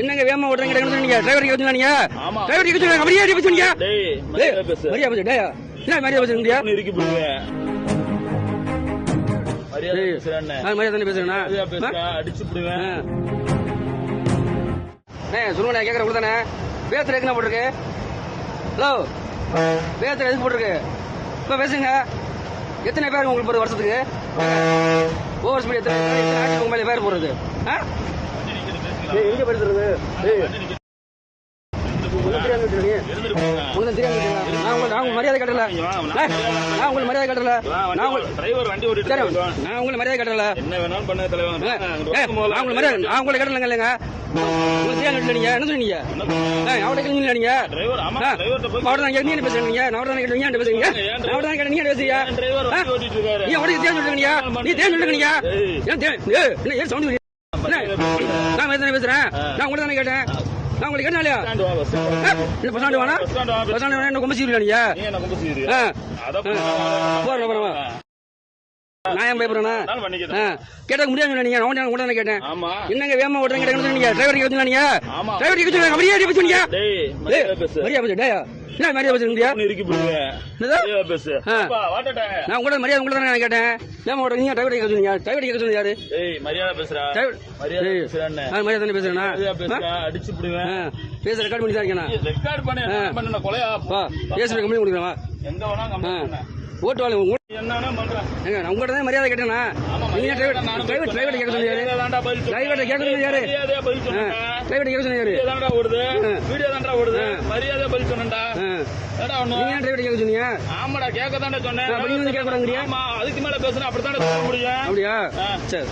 என்னங்க வேகமா ஓட்டுறீங்க கிட்ட சொன்னீங்க டிரைவர் சொன்னீங்க ஆமா. டிரைவர் சொன்னீங்க மரியாதை பேச டேய், மரியாதை பேசு. டேய். என்ன மரியாதை பேச உன்னை இறுக்கி போடுவேன் மரியாதை டேய், பேசுறேன் அடிச்சு போடுவேன். ஏ சொல்லுங்க நான் கேட்கறேன் தானே பேசுற எதுக்கு போட்டிருக்கு? ஹலோ? பேசுற எதுக்கு போட்டிருக்கு? இப்ப பேசுங்க. எத்தனை பேர் உங்களுக்கு போறது வருஷத்துக்கு? ஓவர் ஸ்பீட் எத்தனை? உங்க மேல பேர் போறது ஆ? எங்க விட்டுருங்க. நான் உங்களுக்கு மரியாதை கட்டல நான் உங்களுக்கு மரியாதை கட்டல நான் உங்களுக்கு மரியாதை என்ன வேணாலும் பண்ண ஏய், நான் உங்களுக்கு மரியாதை நான் உங்களுக்கு கட்டலங்க இல்லைங்க. நீங்க. என்ன சொன்னீங்க? அவட கேளுங்க நீங்க. போய் அவர்தான் கேட்டு நீங்க பேசுறீங்க நான் அவர்தான் கேட்டு பேசுறீங்க? நான் அவர்தான் கேட்டு நீங்க பேசுறீங்க? நீ அவருக்கு தேன் சொல்லுங்க நீ தேன் சொல்லுங்க தேன் ஏன் சவுண்ட் நான் வேற பேசுறேன்? நான் உங்களை தானே கேட்டேன்? நான் உங்களுக்கு கேட்டேன் இல்லையா பஸ் ஸ்டாண்ட் வேணா பஸ் ஸ்டாண்ட் வேணா என்ன கொம்பு சீருங்க நீங்க? என்ன நான் ஏன் பயப்படுறேனா நான்? ஆ, பண்ணிக்கிறேன். கேட்டா முடியாது நீங்க நான் தானே கேட்டேன். என்னங்க வேகமா ஓட்டுறீங்க கிட்ட சொன்னீங்க? டிரைவர் கேட்க சொன்னீங்க? ஆமா. டிரைவர் கேட்க சொன்னீங்க? மரியாதை பேச சொன்னீங்க? டேய் ஏய், மரியாதை பேசு. டேய். என்ன மரியாதை பேசுறீங்க நான் உங்களோட மரியாதை உங்களை தானே கேட்டேன். ஏமா ஓட்டுறீங்க டிரைவர் கேட்க டிரைவர் கேட்க சொன்னீங்க யாரு? மரியாதை பேசுறா டிரைவர் மரியாதை பேசுறேன்னு. நான் மரியாதை தானே பேசுறேன்னா அடிச்சு பேச ரெக்கார்ட் பண்ணி தான் இருக்கேன் ரெக்கார்ட் பண்ணி. பண்ண கொலையா? கம்பெனி கொடுக்குறேன் எங்க வேணா ஓட்டு பண்றேன் ஏங்க நான் உங்கள்கிட்ட தான் மரியாதை கேட்டேனா ஆமா நீங்க டிரைவர் டிரைவர் டிரைவர் கேட்க சொன்னேன். டிரைவர்ட்ட கேட்க சொன்னேன் டிரைவர் கேட்க தான்டா ஓடுது. வீடியோ தான்டா ஓடுது. மரியாதை பதில் ஒண்ணு? நீங்க டிரைவர் கேட்க சொன்னீங்க? ஆமாடா கேட்க தான்டா சொன்னேன் நீங்க கேட்க அதுக்கு மேல பேசுனா அப்படித்தானே சொல்ல முடியும். அப்படியா. சரி.